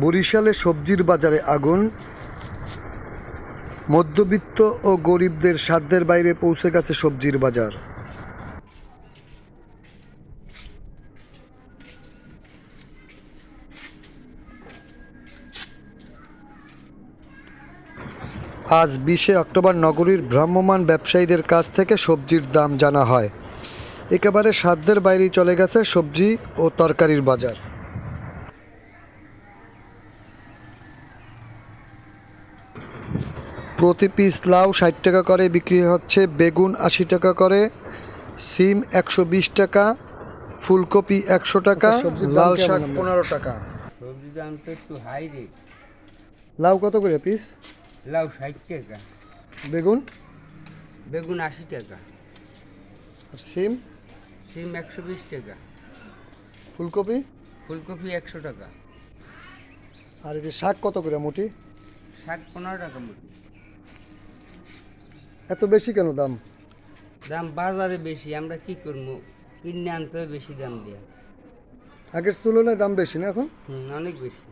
বরিশালে সবজির বাজারে আগুন। মধ্যবিত্ত ও গরিবদের সাধ্যের বাইরে পৌঁছে গেছে সবজির বাজার। আজ বিশে অক্টোবর নগরীর ভ্রাম্যমাণ ব্যবসায়ীদের কাছ থেকে সবজির দাম জানা হয়। একেবারে সাধ্যের বাইরেই চলে গেছে সবজি ও তরকারির বাজার। প্রতি পিস লাউ ষাট টাকা করে বিক্রি হচ্ছে বেগুন আশি টাকা করে সিম একশো বিশ টাকা ফুলকপি একশো টাকা লাল শাক পনেরো টাকা। সবজি দাম তো একটু হাই রেট লাউ কত করে পিস? লাউ ষাট টাকা। বেগুন? বেগুন আশি টাকা। আর সিম? সিম একশো বিশ টাকা। ফুলকপি? ফুলকপি একশো টাকা। আর এই যে শাক কত করে মুটি? শাক পনেরো টাকা এত বেশি কেন দাম? দাম বাজারে বেশি আমরা কি করব? কিনে আনতে বেশি দাম দিয়ে। আগের তুলনায় দাম বেশি না এখন? হুম অনেক বেশি।